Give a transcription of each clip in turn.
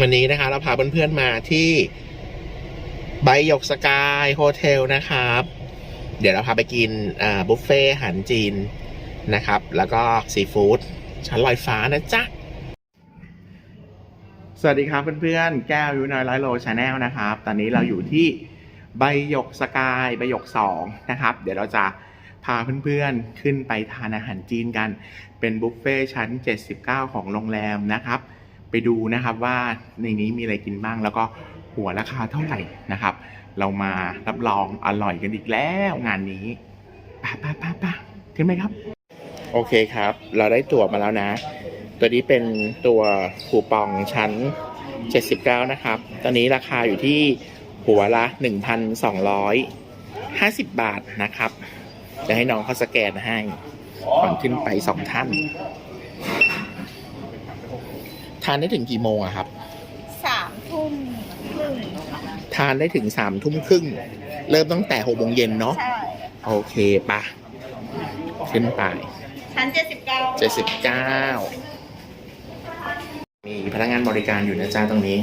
วันนี้นะคะ เราพาเพื่อนๆมาที่ใบหยกสกายโฮเทลนะครับ เดี๋ยวเราพาไปกินบุฟเฟ่อาหารจีนนะครับ แล้วก็ซีฟู้ดชั้นลอยฟ้านะจ๊ะ สวัสดีครับเพื่อนๆ แก้วยูนอยไลโลชาแนลนะครับ ตอนนี้เราอยู่ที่ใบหยกสกายใบหยกสองนะครับ เดี๋ยวเราจะพาเพื่อนๆ ขึ้นไปทานอาหารจีนกัน เป็นบุฟเฟ่ชั้น 79 ของโรงแรมนะครับ ไปดูนะครับว่าในนี้มีอะไรกินบ้าง แล้วก็หัวราคาเท่าไหร่นะครับ เรามารับรองอร่อยกันอีกแล้วงานนี้ป้าป้าป้าป้าขึ้นไหมครับ โอเคครับ เราได้ตั๋วมาแล้วนะ ตัวนี้เป็นตัวคูปองชั้น 79 นะครับ ตอนนี้ราคาอยู่ที่หัวละ 1,250 บาทนะครับ จะให้น้องเขาสแกนให้ก่อนขึ้นไปสองท่าน ทานได้ถึงกี่โมงอะครับ สามทุ่มครึ่งทานได้ถึงสามทุ่มครึ่ง เริ่มตั้งแต่หกโมงเย็นเนาะใช่โอเคปะขึ้นไปชั้นเจ็ดสิบเก้าเจ็ดสิบเก้ามีพนักงานบริการอยู่นะจ๊ะตรงนี้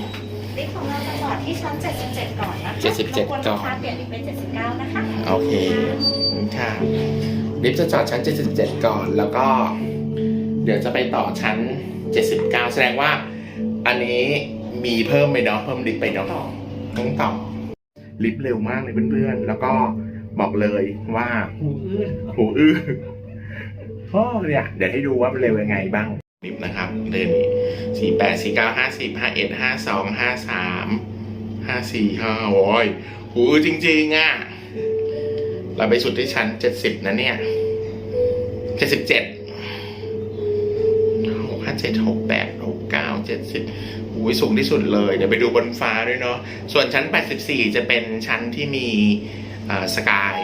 ลิฟต์ของเราจะจอดที่ชั้น77ก่อนนะคะ77รบวก่อนลูค้าเปลี่ยนลิฟต์เป็น79นะคะโอเคค่ะลิฟต์จะจอดชั้น 77 ก่อน แล้วก็ เดี๋ยวจะไปต่อชั้น 79 แสดงว่าอันนี้มีเพิ่มไปเนาะเพิ่มลิฟต์ไปเนาะต้องต่อลิฟต์เร็วมากเลยเพื่อนๆ แล้วก็บอกเลยว่าหูอื้อหูอื้อพ่อเนี่ยเดี๋ยวให้ดูว่ามันเร็วยังไงบ้างลิฟต์นะครับเดินสี่แปดสี่เก้าห้าสิบห้าเอ็ดห้าสองห้าสามห้าสี่ห้าโอ้ยหูอื้อจริงๆอะเราไปสุดที่ชั้นเจ็ดสิบนะเนี่ยเจ็ดสิบเจ็ดหกห้า เจ็ดหกแปดหกเก้าเจ็ดสิบหูยสูงที่สุดเลยเดี๋ยวไปดูบนฟ้าด้วยเนาะส่วนชั้นแปดสิบสี่จะเป็นชั้นที่มีอ่าสกาย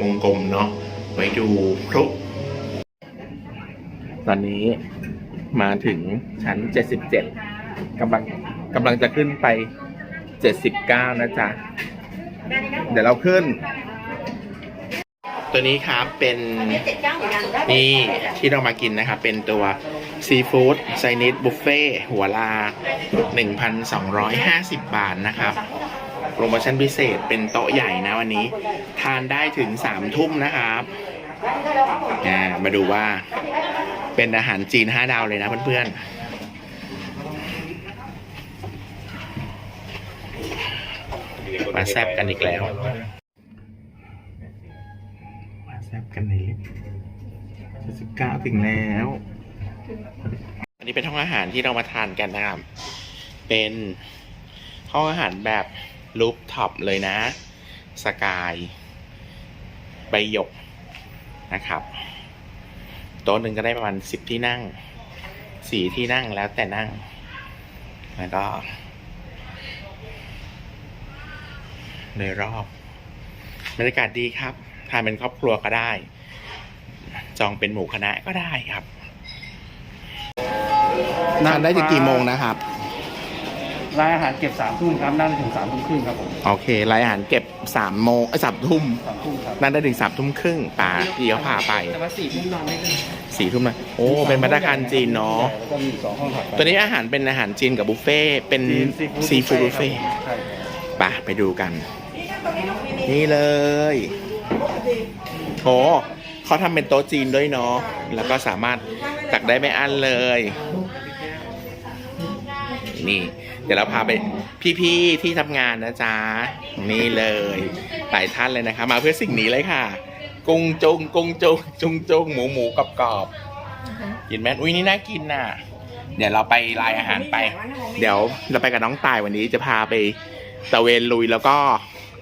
วงกลมเนาะไว้ดูพลุตอนนี้มาถึงชั้น 77กำลังกำลังจะขึ้นไป 79 นะจ๊ะ เดี๋ยวเราขึ้น ตัวนี้ครับเป็น79เหมือนกันได้ไหมนี่ที่เรามากินนะครับ เป็นตัว ซีฟู้ดไซนิสบุฟเฟ่หัวลา 1,250 บาทนะครับ โปรโมชั่นพิเศษเป็นโต๊ะใหญ่นะวันนี้ ทานได้ถึง 3 ทุ่มนะครับมาดูว่าเป็นอาหารจีน 5 ดาวเลยนะเพื่อนๆมาแซบกันอีกแล้ว มาแซบกันในลิฟต์79ถึงแล้ว อันนี้เป็นห้องอาหารที่เรามาทานกันนะครับ เป็นห้องอาหารแบบรูปท็อปเลยนะ สกายใบหยกนะครับ โต๊ะหนึ่งก็ได้ประมาณสิบที่นั่งสี่ที่นั่งแล้วแต่นั่ง แล้วก็โดยรอบบรรยากาศดีครับ ทานเป็นครอบครัวก็ได้ จองเป็นหมู่คณะก็ได้ครับ ทานได้ถึงกี่โมงนะครับ ร้านอาหารเก็บสามทุ่มครับนั่งได้ถึงสามทุ่มครึ่งครับผมโอเครายอาหารเก็บสามโมงสามทุ่มสามทุ่มครับนั่นได้ถึงสามทุ่มครึ่งป่าพี่เขาพาไปแต่ว่าสี่ทุ่มนอนไม่ได้สี่ทุ่มนะโอ้เป็นมาตรการจีนเนาะแล้วก็มีอีกสองห้องถัดไปตัวนี้อาหารเป็นอาหารจีนกับบุฟเฟ่ต์เป็นจีนซีฟู้ดบุฟเฟ่ต์ใช่ป่ะไปดูกัน นี่เลยโหเขาทำเป็นโต๊ะจีนด้วยเนาะแล้วก็สามารถ ตักได้ไม่อั้นเลย นี่ เดี๋ยวเราพาไปพี่ๆที่ทำงานนะจ๊ะ นี่เลยหลายท่านเลยนะคะ มาเพื่อสิ่งนี้เลยค่ะ กุ้งจุงกุ้งจุงจุงจุงหมูหมูกรอบกรอบๆกินไหมอุ้ยนี่น่ากินน่ะ เดี๋ยวเราไปรายอาหารไป เดี๋ยวเราไปกับน้องตายวันนี้จะพาไปตะเวนลุยแล้วก็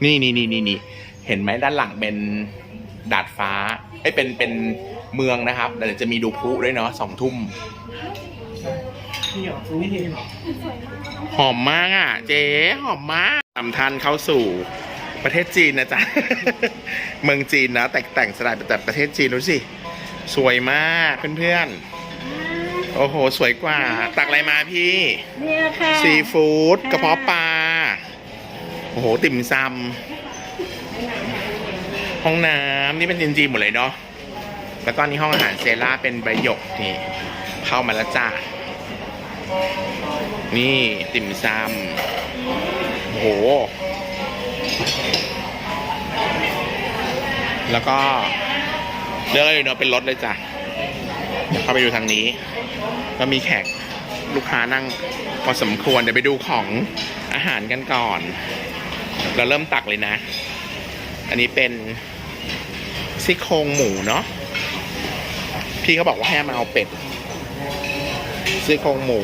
นี่นี่นี่นี่นี่เห็นไหมด้านหลังเป็นดาดฟ้าไอ้ยเป็นเป็น เมืองนะครับเดี๋ยวจะมีดูพลุด้วยเนาะสองทุ่มนี่เหรอตรงนี้เองเหรอหอมมากอะ เจ๊หอมมากนำท่านเข้าสู่ประเทศจีนนะจ๊ะ เมืองจีนนะ แต่แต่งสไตล์แต่ประเทศจีนดูสิ สวยมากเพื่อนๆ โอ้โห สวยกว่า ตักอะไรมาพี่ เนี่ยค่ะซีฟู้ดกระเพาะปลา โอ้โห ติ่มซำห้องน้ำนี่เป็นจีนจีนหมดเลยเนาะ แล้วก็นี่ห้องอาหารเซราเป็นใบหยกนี่เข้ามาแล้วจ้านี่ติ่มซำโห แล้วก็เลือกเลยเนาะเป็นรถเลยจ้ะเดี๋ยวเข้าไปดูทางนี้ ก็มีแขกลูกค้านั่งพอสมควร เดี๋ยวไปดูของอาหารกันก่อน เราเริ่มตักเลยนะ อันนี้เป็นซี่โครงหมูเนาะ พี่เขาบอกว่าให้มาเอาเป็ดซี่โครงหมู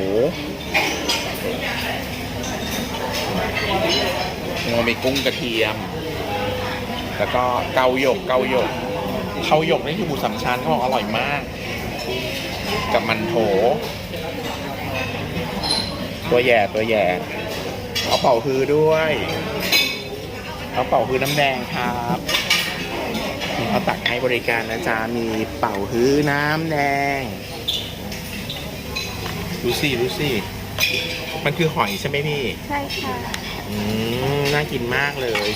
เรามีกุ้งกระเทียม แล้วก็เกาหยกเกาหยกเกาหยกนี่คือหมูสามชั้นเขาบอกอร่อยมาก กับมันโถ ตัวแย่ตัวแย่เอาเป่าฮือด้วยเอาเป่าฮือน้ำแดงครับ เขาตักให้บริการนะจ๊ะ มีเป่าฮื้อน้ำแดง ดูสิดูสิมันคือหอยใช่ไหมพี่ ใช่ค่ะ อืม น่ากินมากเลย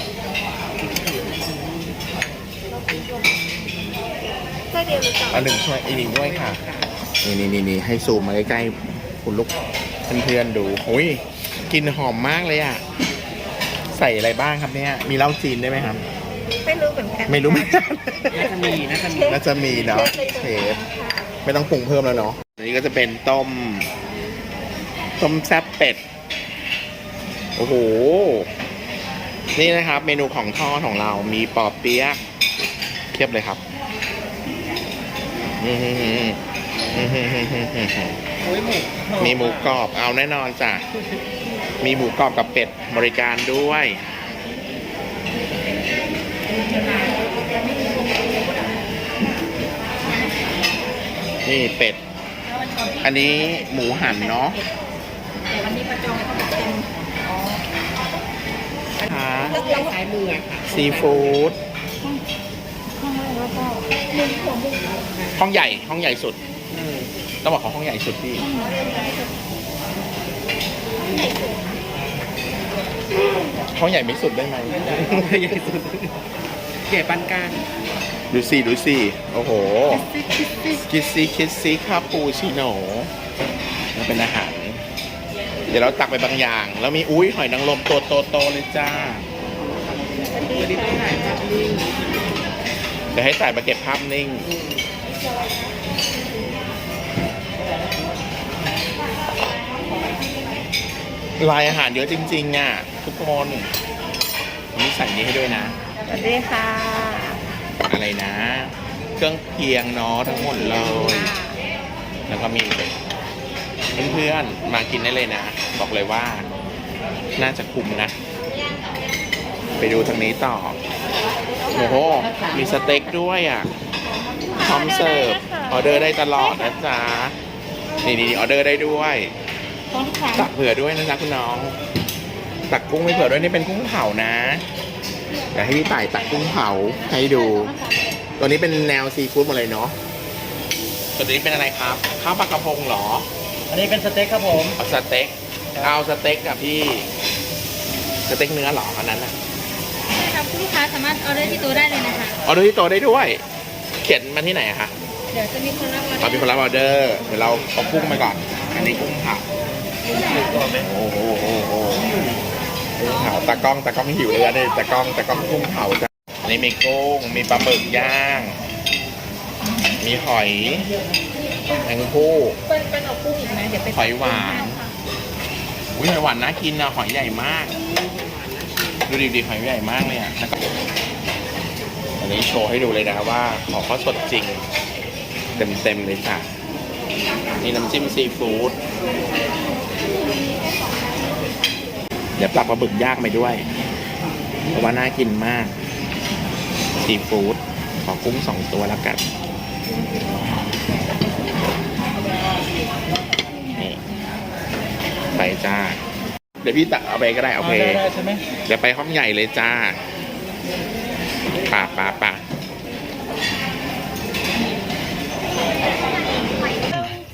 ก็เดียวหรือเปล่าเอาหนึ่งช่วยอีกหนึ่งด้วยค่ะ นี่นี่นี่นี่ให้ซูมมาใกล้ๆคุณลูกเพื่อนๆดูโอ้ยกลินหอมมากเลยอะ ใส่อะไรบ้างครับเนี่ย มีเหล้าจีนได้ไหมครับ ไม่รู้เหมือนกันไม่รู้เหมือนกันน่าจะมีน่าจะมีน่าจะมีเนาะเชฟไม่ต้องปรุงเพิ่มแล้วเนาะอันนี้ก็จะเป็นต้ม ต้มแซ่บเป็ด โอ้โห นี่นะครับ เมนูของทอดของเรามีปอเปี๊ยะเทียบเลยครับอื้อหือหืออื้อหือหือหือหือโอ้ยหมูมีหมูกรอบเอาแน่นอนจ้ะ มีหมูกรอบกับเป็ดบริการด้วย นี่เป็ด อันนี้หมูหันเนาะวันนี้ประจองเขาเป็นค่ะแล้วสายมือค่ะ ซีฟู้ดข้างล่างแล้วก็มุมหัวมุมห้องใหญ่ ห้องใหญ่สุดเออต้องบอกของห้องใหญ่สุดพี่ห้องใหญ่ไม่สุดได้ไหมใหญ่สุด ใหญ่ปานกลางดูสิดูสิโอ้โห คิสซี่คิสซี่คาปูชิโน่มันเป็นอาหาร เดี๋ยวเราตักไปบางอย่าง แล้วมีอุ้ยหอยนางรมตัวโตๆเลยจ้าตัวนี้ต้องถ่ายภาพนิ่งเดี๋ยวให้สายมาเก็บภาพนิ่ง ลายอาหารเยอะจริง ๆ อะ ทุกคนมีใส่นี้ให้ด้วยนะส วัสดีค่ะ อะไรนะ เครื่องเคียงเนาะทั้งหมดเลย แล้วก็มีเพื่อนๆมากินได้เลยนะ บอกเลยว่า น่าจะคุ้มนะ ไปดูทางนี้ต่อโอ้โห มีสเต็กด้วยอะพร้อมเสิร์ฟออเดอร์ได้ตลอดนะจ๊ะ นี่นี่ออเดอร์ได้ด้วยต้องแข็งตักเผื่อด้วยนะจ๊ะคุณน้อง ตักกุ้งไม่เผื่อด้วยนี่เป็นกุ้งเผานะ เดี๋ยวให้พี่ต่ายตักกุ้งเผาให้ดู ตัวนี้เป็นแนวซีฟู้ดหมดเลยเนาะตัวนี้เป็นอะไรครับข้าวปลากระพงเหรอ อันนี้เป็นสเต็กครับผม เอาสเต็กเอาสเต็กกับพี่สเต็กเนื้อเหรออันนั้นอะครับลูกค้าสามารถออเดอร์ที่ตัวได้เลยนะคะ ออเดอร์ที่โตะได้ด้วย เขียนมาที่ไหนอะคะเดี๋ยวจะมีคนรับออเดอเราร์เป็นคนรับออเดอร์เดี๋ยวเราเอากุ้งไปก่อน อันนี้กุ้งเผาโอ้โหโอ้โห กุ้งเผาตากล้องตากล้องหิวเลยอะเนี่ยตากล้องตากล้องกุ้งเผาจ้ะอันนี้มีกุ้งมีปลาหมึกย่าง มีหอยแมงผู้เป็นเป็นเอากุ้งอีกไหมเดี๋ยวไปหอยหวานอุ้ยหอยหวานน่ากินนะหอยใหญ่มาก ดูดิดิหอยใหญ่มากเลยอะแล้วก็อันนี้โชว์ให้ดูเลยนะครับว่าของเขาสดจริง เต็มๆเลยจ้ะนี่น้ำจิ้มซีฟู้ด เดี๋ยวปรับปลาบึกย่างไปด้วยเพราะว่าน่ากินมากซีฟู้ดขอกุ้งสองตัวแล้วกันนี่ไปจ้า เดี๋ยวพี่ตักเอาไปก็ได้โอเคได้ได้ใช่ไหมเดี๋ยวไปห้องใหญ่เลยจ้าป่าป่าป่า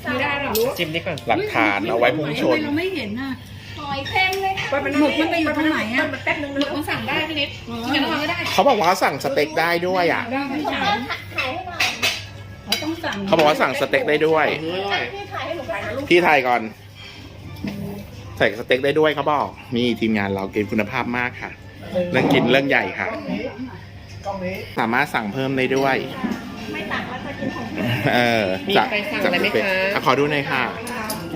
ไม่ได้หรอ จิ้มนี่ก่อนหลักฐานเอาไว้พุ่งชน เราไม่เห็นน่ะหอยเค็มเลยค่ะ หมึกมันไปอยู่ตรงไหนอะแป๊บนึงหมึกมันสั่งได้พี่นิดกินกับน้ำมันก็ได้เขาบอกว่าเขาสั่งสเต็กได้ด้วยอะได้ไม่ถ่าสั่งถ่ายให้หน่อยเขาต้องสั่งเขาบอกว่าสั่งสเต็กได้ด้วย พี่ถ่ายให้หนูถ่ายนะลูกพี่ถ่ายก่อนใส่สเต็กได้ด้วยเขาบอกนี่ทีมงานเราเกณฑ์คุณภาพมากค่ะ เรื่องกินเรื่องใหญ่ค่ะ สามารถสั่งเพิ่มได้ด้วย ไม่ตักแล้วจะกินของพี่เออมีจากใครสั่งจากอะไรไหมสเต็กคะ อะขอดูหน่อยค่ะ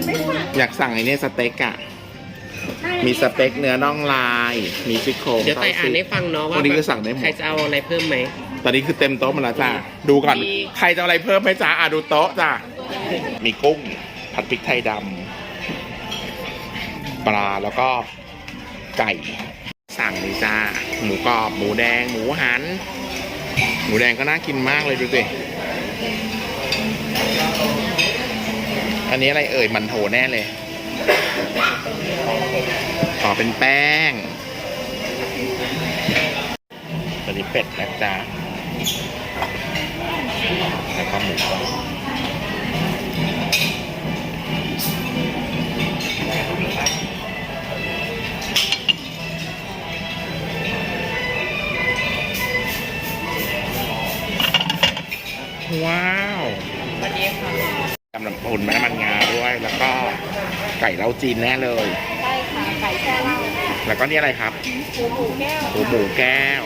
ไม่สั่งอยากสั่งไอ้เนี่ยสเต็กอะ มีสเต็กเนื้อน่องลาย มีซี่โครงเดี๋ยวไต่อ่านให้ฟังเนาะว่าวันนี้ก็สั่งได้หมใครด จะเอาอะไรเพิ่มไหม ตอนนี้คือเต็มโต๊ะหมดแล้วจ้าดูก่อน มี ใครจะเอาอะไรเพิ่มไหมจ้าอะดูโต๊ะจ้ามีกุ้ง ผัดพริกไทยดำปลาแล้วก็ไก่ สั่งเลยจ้า หมูกรอบ หมูแดง หมูหัน หมูแดงก็น่ากินมากเลยดูสิ อันนี้อะไรเอ่ย มันโถแน่เลย ต่อเป็นแป้งตอนนี้เป็ดนะจ๊ะแล้วก็หมูกรอบว้าววันนี้ค่ะกำลังพลน้ำมันงาด้วย แล้วก็ไก่เล้าจีนแน่เลยใช่ ค่ะไก่แช่เหล้าแล้วก็นี่อะไรครับหมูหมูแก้วหมูหมูแก้ว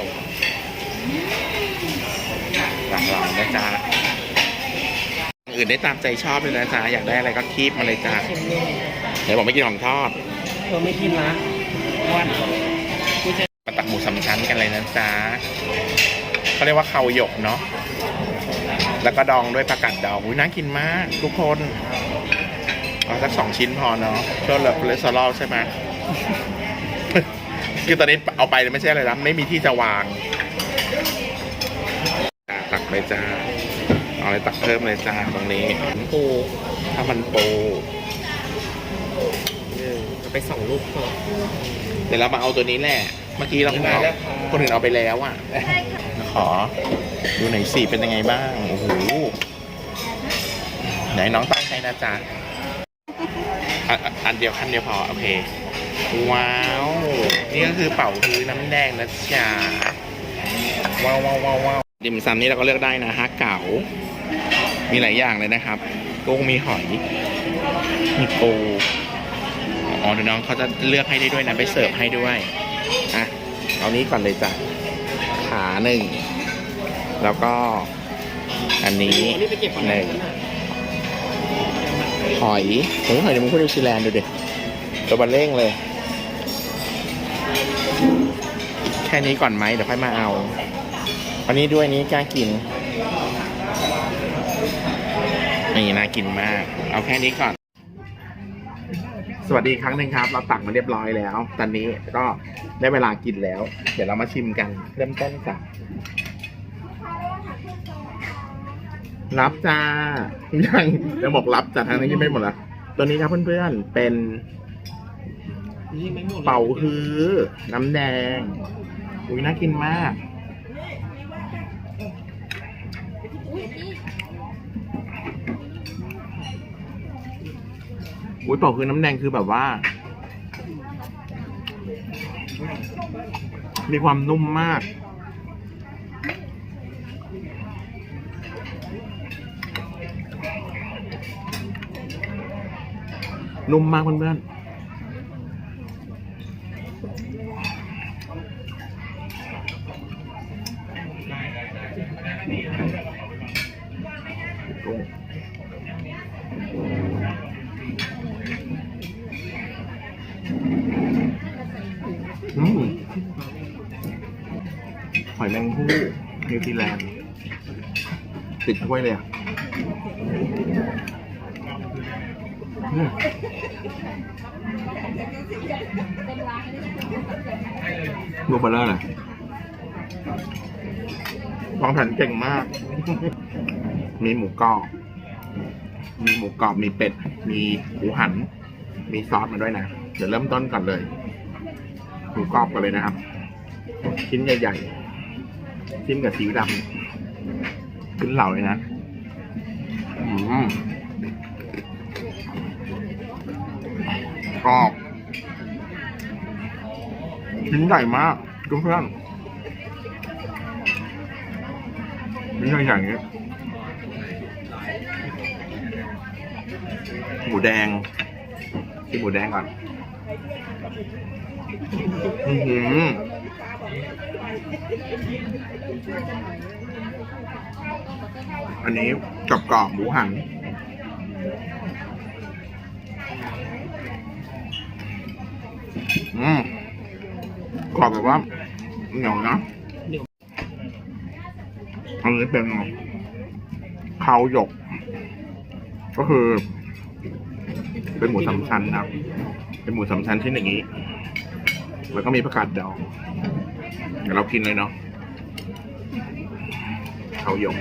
หลากหลายนะจ๊ะอย่างอื่นได้ตามใจชอบเลยนะจ๊ะอยากได้อะไรก็คีบมาเลยจ้ะชิมด้วยเดี๋ยวผมไม่กินของทอดเธอไม่กินละวันกูจะมาตักหมูสามชั้นกันเลยนะจ๊ะเขาเรียกว่าเขาหยกเนาะแล้วก็ดองด้วยผักกาดดองอุ้ยน่ากินมาก ทุกคน เอาสักสองชิ้นพอเนาะเพื่อลดคอเลสเตอรอลใช่ไหม คือตอนนี้เอาไปไม่ใช่อะไรนะไม่มีที่จะวางอะตักเลยจ้า เอาอะไรตักเพิ่มเลยจ้าตรงนี้ปูถ้ามันปูเออเอาไปสองลูกพอ เดี๋ยวเรามาเอาตัวนี้แหละ เมื่อกี้เรามาแล้วครับคนอื่นเอาไปแล้วอะ ขอ ดูหน่อยสิเป็นยังไงบ้าง โอ้โห ไหนน้องตั้งใจนะจ๊ะ อันเดียวคันเดียวพอ โอเค ว้าว นี่ก็คือเป่าฮื้อน้ำแดงนะจ๊ะว้าวว้าวว้าวดิมซำนี้เราก็เลือกได้นะฮะเก๋ามีหลายอย่างเลยนะครับกุ้งมีหอย มีปูอ๋อเดี๋ยวน้องเขาจะเลือกให้ได้ด้วยนะ ไปเสิร์ฟให้ด้วย อะ เอานี้ก่อนเลยจ้ะ ขาหนึ่ง แล้วก็ อันนี้อันนี้ไปเก็บก่ อนหนึ่งหอยมหอยในมุกนิวซีแลนด์ดูดิตัวบันเร่งเลย แค่นี้ก่อนไหมเดี๋ยวค่อยมาเอา อันนี้ด้วยนี้กล้ากินนี่น่ากินมาก เอาแค่นี้ก่อน สวัสดีครั้งหนึ่งครับ เราตักมาเรียบร้อยแล้ว ตอนนี้ก็ได้เวลากินแล้ว เดี๋ยวเรามาชิมกัน เริ่มต้นจาก รับจ้า ยังยังบอกรับจ้าทางนี้ยังไม่หมดละตัวนี้ครับเพื่อนๆ เป็นเป่าฮือ น้ำแดง อุ้ยน่ากินมาก อุ้ยเป่าคือน้ำแดงคือแบบว่า มีความนุ่มมาก นุ่มมากเพื่อนหอยแมงภู่นิวซีแลนด์ติดถ้วยเลยอะ อืมดูเบลเลอร์เลยวางแผนเก่งมาก มีหมูกรอบ มีหมูกรอบ มีเป็ด มีหมูหัน มีซอสมาด้วยนะ เดี๋ยวเริ่มต้นก่อนเลย หมูกรอบกันเลยนะครับ ชิ้นใหญ่ๆ จิ้มกับซีอิ๊วดำขึ้นเหล่าเลยนะ อืมกรอบ ชิ้นใหญ่มากเพื่อนๆชิ้นใหญ่ๆอย่างนี้หมูแดงกินหมูแดงก่อนอือหืออันนี้กรอบกรอบหมูหันอืม กรอบแบบว่าเหนียวนะอันนี้เป็นข้าวหยก ก็คือ เป็นหมูสามชั้นนะครับเป็นหมูสามชั้นที่อย่างนี้ แล้วก็มีผักกาดดองเดี๋ยวเรากินเลยเนาะข้าวหยก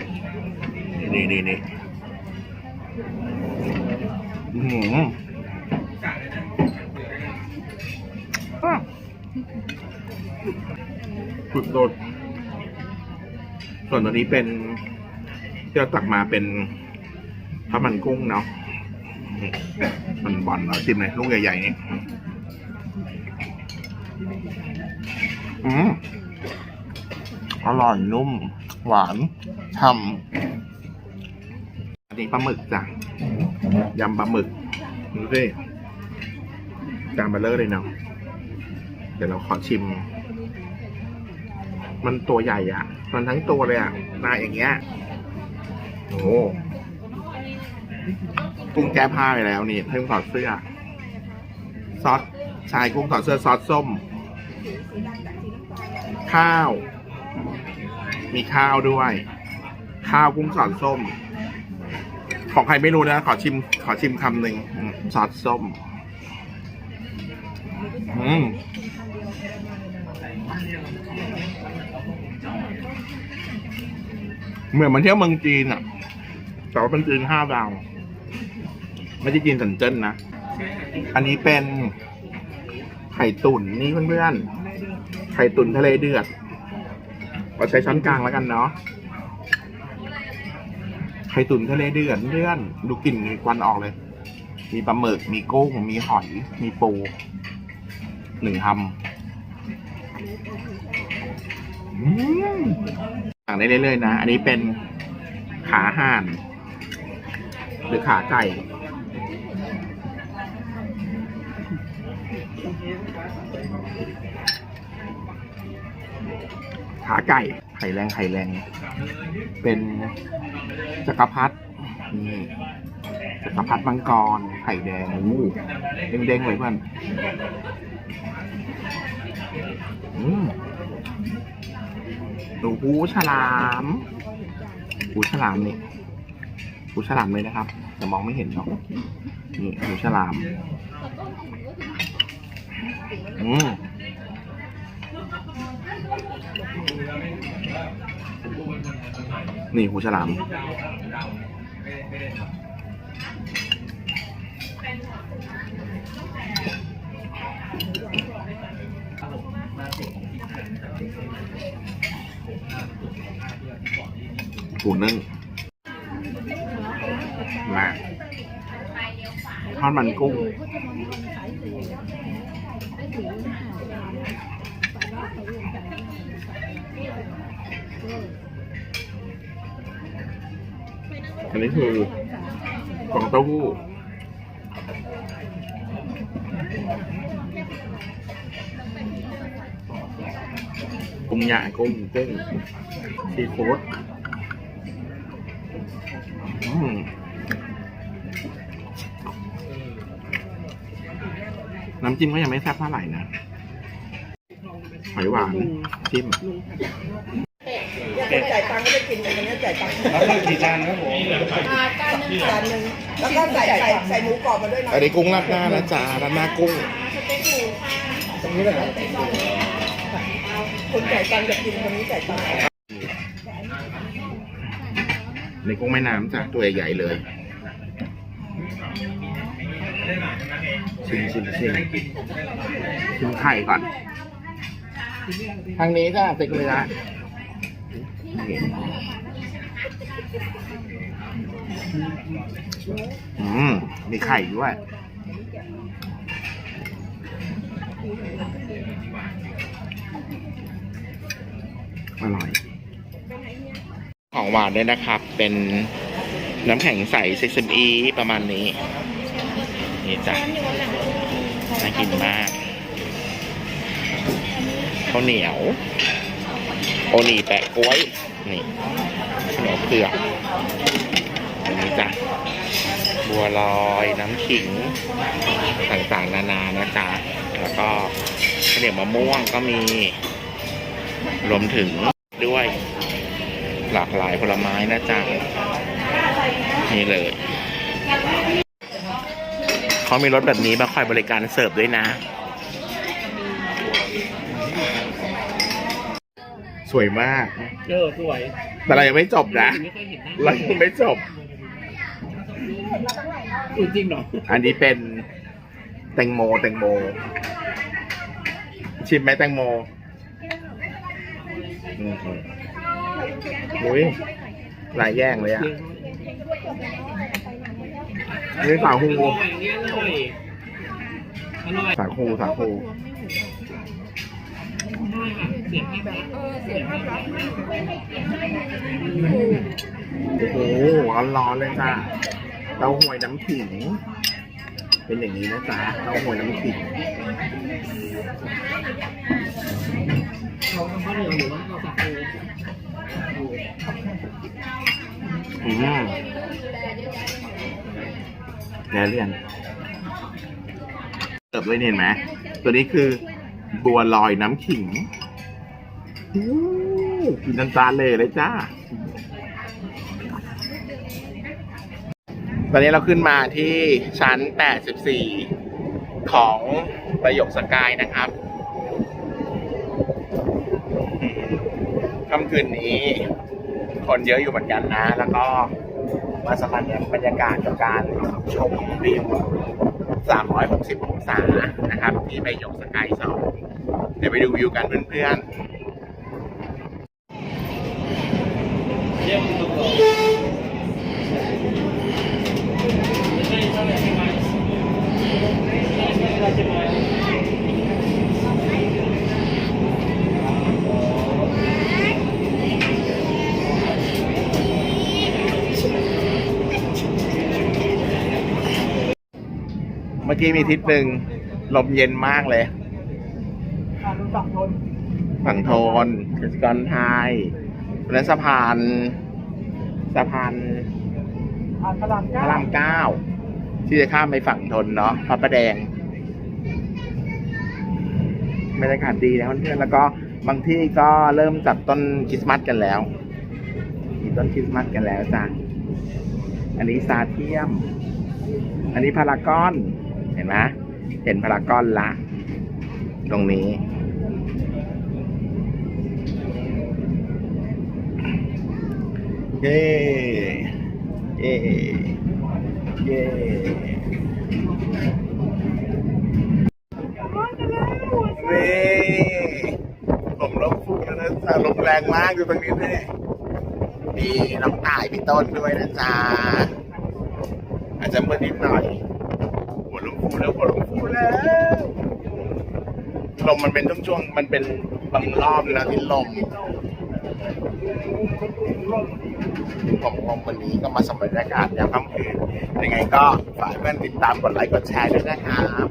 นี่นี่นี่อื้อ สุดโดดส่วนตัวนี้เป็นที่เราตักมาเป็นข้ามันกุ้งเนาะมันบอลเราชิมเลยลูกใหญ่ๆนี่อืมอร่อยนุ่ม หวานฉ่ำอันนี้ปลาหมึกจ้ะยำปลาหมึกดูสิจานเบลเลอร์เลยเนาะเดี๋ยวเราขอชิม มันตัวใหญ่อะมันทั้งตัวเลยอะมาอย่างเงี้ยโอ้กุ้งแก้ผ้าไปแล้วนี่เพิ่งถอดเสื้อ ซอสชายกุ้งถอดเสื้อซอสส้ม ข้าว มีข้าวด้วย ข้าวกุ้งสอดส้ม ของใครไม่รู้นะ ขอชิม ขอชิมคำหนึ่งซอสส้ม อืม เหมือนมาเที่ยวเมืองจีนอะ แต่ว่าเป็นจีนห้าดาวไม่ใช่จีนสันเจิ้นนะ อันนี้เป็นไข่ตุ๋นนี่เพื่อนๆ ไข่ตุ๋นทะเลเดือดเราใช้ช้อนกลางแล้วกันเนาะ ไข่ตุ๋นทะเลเดือดเพื่อนดูกลิ่นควันออกเลย มีปลาหมึก มีกุ้ง มีหอย มีปู หนึ่งคำ สั่งได้เรื่อยๆนะ อันนี้เป็นขาห่าน หรือขาไก่ ขาไก่ ไข่แรงไข่แรง เป็นจักรพรรดินี่จักรพรรดิมังกร ไข่แดงอู้เด้งๆเลยเพื่อน อืม หนูหูฉลามหูฉลามนี่หูฉลามเลยนะครับแต่มองไม่เห็นหรอกนี่หูฉลามอืมนี่หูฉลาม หูนึ่งมาทอดมันกุ้งอันนี้คือฟองเต้าหู้ กุ้งย่างกุ้งกุ้งซีฟู้ดอืมน้ำจิ้มก็ยังไม่แซ่บเท่าไหร่นะหอยหวานจิ้มคนจ่ายตังค์ก็ได้กินแต่คนนี้จ่ายตังค์แล้วก็กี่จานครับผมจานหนึ่งแล้วก็ใส่ใส่ใส่หมูกรอบมาด้วยนะอันนี้กุ้งราดหน้านะจ๊ะราดหน้ากุ้งตรงนี้เลยนะ คนจ่ายตังค์จะกินคนนี้จ่ายตังค์ในกุ้งแม่น้ำจ้ะตัวใหญ่ๆเลยชิมชิมชิมชิมไข่ก่อน ทางนี้จ้ะเต็กเลยนะนี่อืม มีไข่ด้วย อร่อย ของหวานด้วยนะครับ เป็นน้ำแข็งใสเซซามีประมาณนี้ นี่จ้ะน่ากินมากข้าวเหนียว โอนีแปะกล้วย นี่ข้าวเหนียวเผือกอันนี้จ้ะบัวลอยน้ำขิงต่างๆนานานะจ๊ะแล้วก็ข้าวเหนียวมะม่วงก็มี รวมถึงด้วยหลากหลายผลไม้นะจ๊ะนี่เลย เขามีรถแบบนี้มาคอยบริการเสิร์ฟด้วยนะ สวยมาก เออสวย แต่เรายังไม่จบนะ ไม่เคยเห็นนะเรายังไม่จบจริงเหรออันนี้เป็นแตงโมแตงโม ชิมไหมแตงโมอื มอุ้ยหลายแย่งเลยอะนี่สาคูอร่อยอย่างเงี้ยอร่อยอร่อยสาคูสาคูเสียงให้แบบโอ้โหร้อนๆเลยจ้ะเต้าหวยน้ำขิงเป็นอย่างนี้นะจ๊ะเต้าหวยน้ำขิง เราข้าวเหนียวหรือว่าเราสักโออืมแกเรียนเติบด้วยนี่เห็นไหมตัวนี้คือบัวลอยน้ำขิงกินน้ำตาลเลยเลยจ้า ตอนนี้เราขึ้นมาที่ชั้น 84 ของประโยคสกายนะครับ ค่ำคืนนี้ คนเยอะอยู่เหมือนกันนะ แล้วก็มาสัมผัสบรรยากาศกับการชมวิว 360 องศานะครับ ที่ไปยคสกายสองเดี๋ยวไปดูวิวกันเพื่อนๆ เมื่อกี้มีทิศหนึ่งลมเย็นมากเลย ฝั่งโทนเทศกาลไทยตรงนั้นสะพานสะพานพระรามพเก้าระรามเก้าที่จะข้ามไปฝั่งทนเนาะพระประแดงบรรยากาศดีนะเพื่อนๆแล้วก็บางที่ก็เริ่มจัดต้นคริสต์มาสกันแล้วมีต้นคริสต์มาสกันแล้วจ้ะอันนี้ซาเทียม อันนี้พารากอน เห็นไหมเห็นพารากอนละ ตรงนี้ เย้ เย้ เย้นี่ผมลมฟูแล้วนะจ๊ะลมแรงมากอยู่ตรงนี้เลยนี่น้องตายพี่ต้นด้วยนะจ๊ะอาจจะมืดนิดหน่อย ฟูแล้วหัวลมฟูแล้วลมมันเป็นช่วงๆมันเป็นบางรอบนะที่ลมผมผมวันนี้ก็มาสมบรรยากาศยามค่ำคืนยังไงก็ฝากเพื่อนติดตามกดไลค์กดแชร์ด้วยนะครับ